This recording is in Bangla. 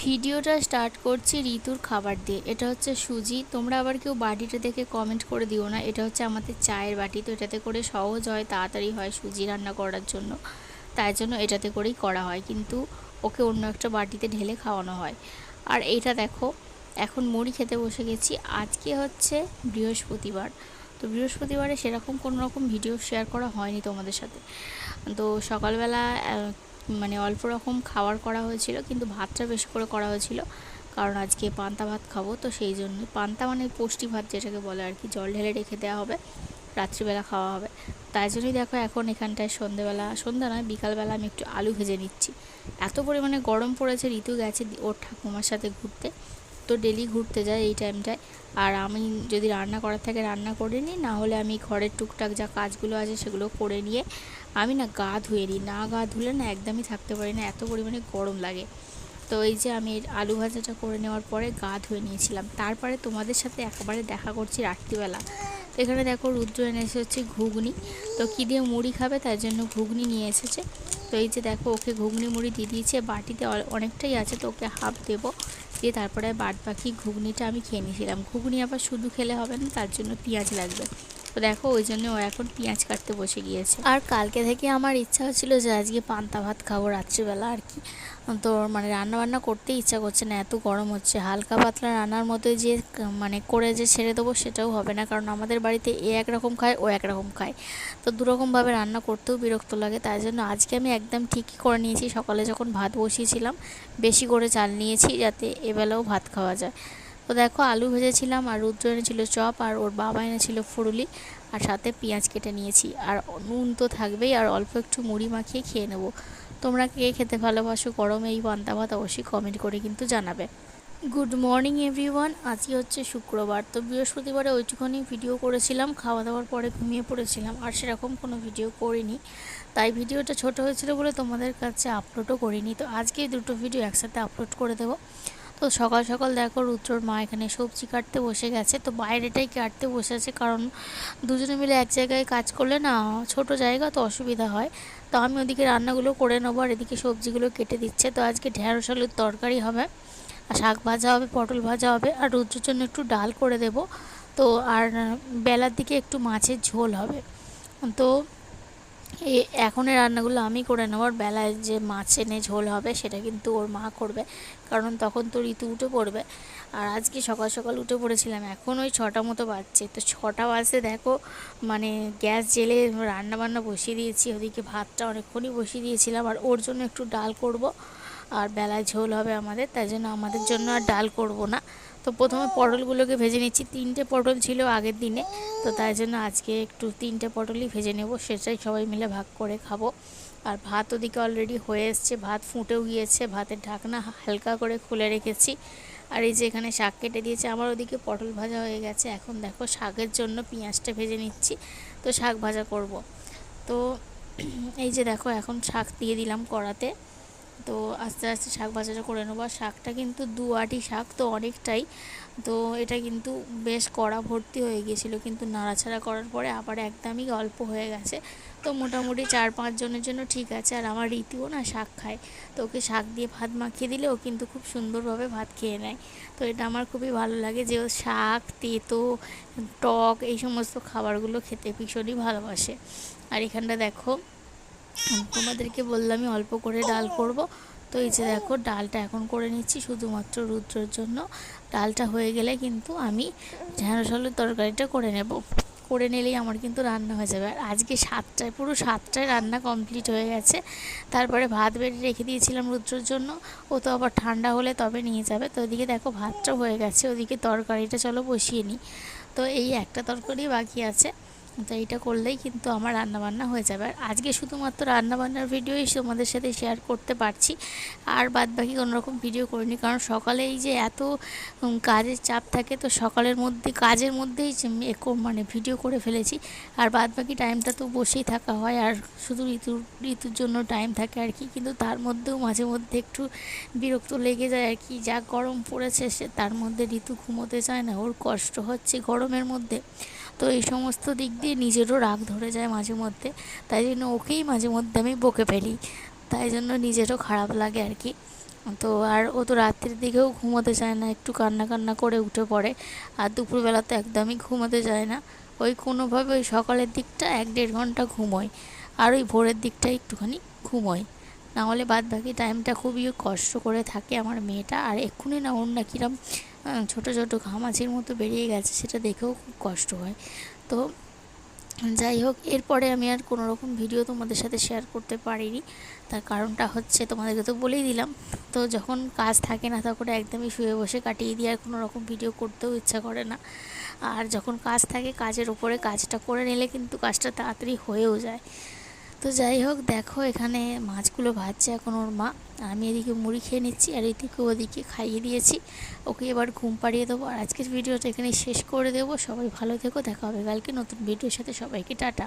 ভিডিওটা স্টার্ট করছি ঋতুর খাবার দিয়ে। এটা হচ্ছে সুজি। তোমরা আবার কেউ বাটিটা দেখে কমেন্ট করে দিও না। এটা হচ্ছে আমাদের চায়ের বাটি। তো এটাতে করে সহজ হয়, তাড়াতাড়ি হয় সুজি রান্না করার জন্য। তাই জন্য এটাতে করেই করা হয়। কিন্তু ওকে অন্য একটা বাটিতে ঢেলে খাওয়ানো হয়। আর এটা দেখো, এখন মুড়ি খেতে বসে গেছি। আজকে হচ্ছে বৃহস্পতিবার। তো বৃহস্পতিবারে সেরকম কোনো রকম ভিডিও শেয়ার করা হয়নি তোমাদের সাথে। তো সকালবেলা মানে অল্প রকম খাবার করা হয়েছিল, কিন্তু ভাতটা বেশি করে করা হয়েছিল। কারণ আজকে পান্তা ভাত খাব, তো সেই জন্য। পান্তা মানে পুষ্টি ভাত যেটাকে বলে আর কি, জল ঢেলে রেখে দেওয়া হবে, রাত্রিবেলা খাওয়া হবে। তাই জন্যই দেখো এখন এখানটায় সন্ধেবেলা, সন্ধ্যা নয়, বিকালবেলা আমি একটু আলু ভেজে নিচ্ছি। এত পরিমাণে গরম পড়েছে, ঋতু গেছে ওর ঠাকুমার সাথে ঘুরতে। তো ডেলি ঘুরতে যায় এই টাইমটায় আর আমি যদি রান্না করার থাকে রান্না করে নিই না হলে আমি ঘরের টুকটাক যা কাজগুলো আছে সেগুলো করে নিয়ে আমি না গা ধুয়ে নিই। না গা ধুলে না একদমই থাকতে পারি না, এত পরিমাণে গরম লাগে। তো এই যে আমি আলু ভাজাটা করে নেওয়ার পরে গা ধুয়ে নিয়েছিলাম। তারপরে তোমাদের সাথে একেবারে দেখা করছি রাত্রিবেলা। তো এখানে দেখো রুদ্র এনে এসেছে ঘুগনি। তো কী দিয়ে মুড়ি খাবে তার জন্য ঘুগনি নিয়ে এসেছে। তো এই যে দেখো, ওকে ঘুগনি মুড়ি দিয়ে দিয়েছে বাটিতে অনেকটাই আছে, তো ওকে হাফ দেবো। দিয়ে তারপরে বাদ বাকি ঘুগনিটা আমি খেয়ে নিয়েছিলাম। ঘুগনি আবার শুধু খেলে হবে না, তার জন্য পেঁয়াজ লাগবে। তো দেখো, ওই জন্য ও এখন পেঁয়াজ কাটতে বসে গিয়েছে। আর কালকে থেকে আমার ইচ্ছা হচ্ছিল যে আজকে পান্তা ভাত খাব রাত্রিবেলা আর কি। তো মানে রান্না বান্না করতেই ইচ্ছা করছে না, এত গরম হচ্ছে। হালকা পাতলা রান্নার মতো যে মানে করে যে ছেড়ে দেবো সেটাও হবে না, কারণ আমাদের বাড়িতে এ একরকম খায়, ও একরকম খায়। তো দুরকমভাবে রান্না করতেও বিরক্ত লাগে, তাই জন্য আজকে আমি একদম ঠিকই করে নিয়েছি। সকালে যখন ভাত বসিয়েছিলাম, বেশি করে চাল নিয়েছি যাতে এবেলাও ভাত খাওয়া যায়। তো দেখো, আলু ভেজেছিলাম আর রুদ্র এনেছিল চপ আর ওর বাবা এনেছিল ফুরুলি আর সাথে পেঁয়াজ কেটে নিয়েছি। আর নুন তো থাকবেই, আর অল্প একটু মুড়ি মাখিয়ে খেয়ে নেব। তোমরা কে খেতে ভালোবাসো, গরমে এই পান্তা ভাত অবশ্যই কমেন্ট করে কিন্তু জানাবে। গুড মর্নিং এভরিওয়ান আজকে হচ্ছে শুক্রবার, তো বৃহস্পতিবারে ওইটুখানি ভিডিও করেছিলাম খাওয়া দাওয়ার পরে ঘুমিয়ে পড়েছিলাম, আর সেরকম কোনো ভিডিও করিনি। তাই ভিডিওটা ছোট হয়েছিল বলে তোমাদের কাছে আপলোডও করিনি। তো আজকে দুটো ভিডিও একসাথে আপলোড করে দেবো। তো সকাল সকাল দেখো রুদ্রর মা এখানে সবজি কাটতে বসে গেছে। তো বাইরেটাই কাটতে বসেছে কারণ দুজনে মিলে এক জায়গায় কাজ করলে না ছোট জায়গা তো অসুবিধা হয়। তো আমি ওদিকে রান্নাগুলো করে নেব আর এদিকে সবজিগুলো কেটে দিচ্ছে। তো আজকে ঢেঁড়স আলুর তরকারি হবে, আর শাক ভাজা হবে, পটল ভাজা হবে, আর রুদ্রের জন্য একটু ডাল করে দেব। তো আর বেলার দিকে একটু মাছের ঝোল হবে। তো এই রান্নাগুলো আমি করে নেব। আর বেলায় যে মাছ এনে ঝোল হবে সেটা কিন্তু ওর মা করবে। কারণ তখন তো ঋতু উঠে পড়বে। আর আজকে সকাল সকাল উঠে পড়েছিলাম। এখন ওই ছটা মতো বাজছে। তো ছটা বাজে দেখো মানে গ্যাস জেলে রান্না বান্না বসিয়ে দিয়েছি। ওদিকে ভাতটা অনেকক্ষণই বসিয়ে দিয়েছিলাম। আর ওর জন্য একটু ডাল করব। আর বেলায় ঝোল হবে আমাদের। তাই জন্য আমাদের জন্য আর ডাল করব না। তো প্রথমে পটলগুলোকে ভেজে নিচ্ছি। তিনটে পটল ছিল আগের দিনে, তো তাই জন্য আজকে একটু তিনটে পটলই ভেজে নেব। সেটাই সবাই মিলে ভাগ করে খাব। আর ভাত ওদিকে অলরেডি হয়ে এসছে, ভাত ফুটেও গিয়েছে, ভাতের ঢাকনা হালকা করে খুলে রেখেছি। আর এই যে এখানে শাক কেটে দিয়েছে, আমার ওদিকে পটল ভাজা হয়ে গেছে। এখন দেখো শাকের জন্য পেঁয়াজটা ভেজে নিচ্ছি, তো শাক ভাজা করব। তো এই যে দেখো, এখন শাক দিয়ে দিলাম কড়াতে। তো আস্তে আস্তে শাক ভাজাটা করে নেব। আর শাকটা কিন্তু দু আটি শাক তো অনেকটাই। তো এটা কিন্তু বেশ কড়া ভর্তি হয়ে গিয়েছিল, কিন্তু নাড়াচাড়া করার পরে আবার একদমই অল্প হয়ে গেছে। তো মোটামুটি চার পাঁচ জনের জন্য ঠিক আছে, আর আমার রীতিও না শাক খায়। তো ওকে শাক দিয়ে ভাত মাখিয়ে দিলে ও কিন্তু খুব সুন্দরভাবে ভাত খেয়ে নেয়। তো এটা আমার খুবই ভালো লাগে যে ও শাক, তেতো, টক এই সমস্ত খাবারগুলো খেতে ভীষণই ভালোবাসে। আর এখানটা দেখো তোমাদেরকে বললামই অল্প করে ডাল করব। তো এই যে দেখো, ডালটা এখন করে নিচ্ছি শুধুমাত্র রুদ্রর জন্য। ডালটা হয়ে গেলে কিন্তু আমি ঢেঁড়স আলুর তরকারিটা করে নেব। করে নিলেই আমার কিন্তু রান্না হয়ে যাবে। আর আজকে সাতটায়, পুরো সাতটায় রান্না কমপ্লিট হয়ে গেছে। তারপরে ভাত বেড়ে রেখে দিয়েছিলাম রুদ্রর জন্য। ও তো আবার ঠান্ডা হলে তবে নিয়ে যাবে। তো ওদিকে দেখো ভাতটা হয়ে গেছে। ওদিকে তরকারিটা চলো বসিয়ে নিই। তো এই একটা তরকারি বাকি আছে। তো এইটা করলেই কিন্তু আমার রান্নাবান্না হয়ে যাবে। আর আজকে শুধুমাত্র রান্নাবান্নার ভিডিওই তোমাদের সাথে শেয়ার করতে পারছি। আর বাদ বাকি কোনোরকম ভিডিও করিনি, কারণ সকালে এই যে এত কাজের চাপ থাকে, তো সকালের মধ্যে, কাজের মধ্যেই মানে ভিডিও করে ফেলেছি। আর বাদ বাকি টাইমটা তো বসেই থাকা হয়, আর শুধু ঋতুর ঋতুর জন্য টাইম থাকে আর কি। কিন্তু তার মধ্যেও মাঝে মধ্যে একটু বিরক্ত লেগে যায় আর কি। যা গরম পড়েছে, সে তার মধ্যে ঋতু ঘুমোতে চায় না, ওর কষ্ট হচ্ছে গরমের মধ্যে। তো এই সমস্ত দিক দিয়ে নিজেরও রাগ ধরে যায় মাঝে মধ্যে। তাই জন্য ওকেই মাঝে মধ্যে আমি বকে ফেলি। তাই জন্য নিজেরও খারাপ লাগে আর কি। তো আর ও তো রাত্রির দিকেও ঘুমোতে চায় না, একটু কান্না কান্না করে উঠে পড়ে। আর দুপুরবেলা তো একদমই ঘুমোতে যায় না। ওই কোনোভাবে ওই সকালের দিকটা এক দেড় ঘণ্টা ঘুমোয়। আর ওই ভোরের দিকটা একটুখানি ঘুমোয়। নাহলে বাদ বাকি টাইমটা খুবই কষ্ট করে থাকে আমার মেয়েটা। আর এক্ষুনি না, ওর না কিরম ছোটো ছোটো ঘামাচির মতো বেরিয়ে গেছে, সেটা দেখেও খুব কষ্ট হয়। তো যাই হোক, এরপরে আমি আর কোনো রকম ভিডিও তোমাদের সাথে শেয়ার করতে পারিনি। তার কারণটা হচ্ছে, তোমাদেরকে তো বলেই দিলাম, তো যখন কাজ থাকে না, তখন একদমই শুয়ে বসে কাটিয়ে দিয়ে আর কোনো রকম ভিডিও করতেও ইচ্ছা করে না। আর যখন কাজ থাকে, কাজের উপরে কাজটা করে নিলে কিন্তু কাজটা তাড়াতাড়ি হয়েও যায়। তো যাই হোক, দেখো এখানে মাছগুলো ভাজছে এখন ওর মা। আমি এদিকে মুড়ি খেয়ে নিচ্ছি আর এদিকে ওদিকে খাইয়ে দিয়েছি। ওকে এবার ঘুম পাড়িয়ে দেবো। আর আজকের ভিডিওটা এখানে শেষ করে দেবো। সবাই ভালো থেকো, দেখা হবে কালকে নতুন ভিডিওর সাথে। সবাইকে টাটা।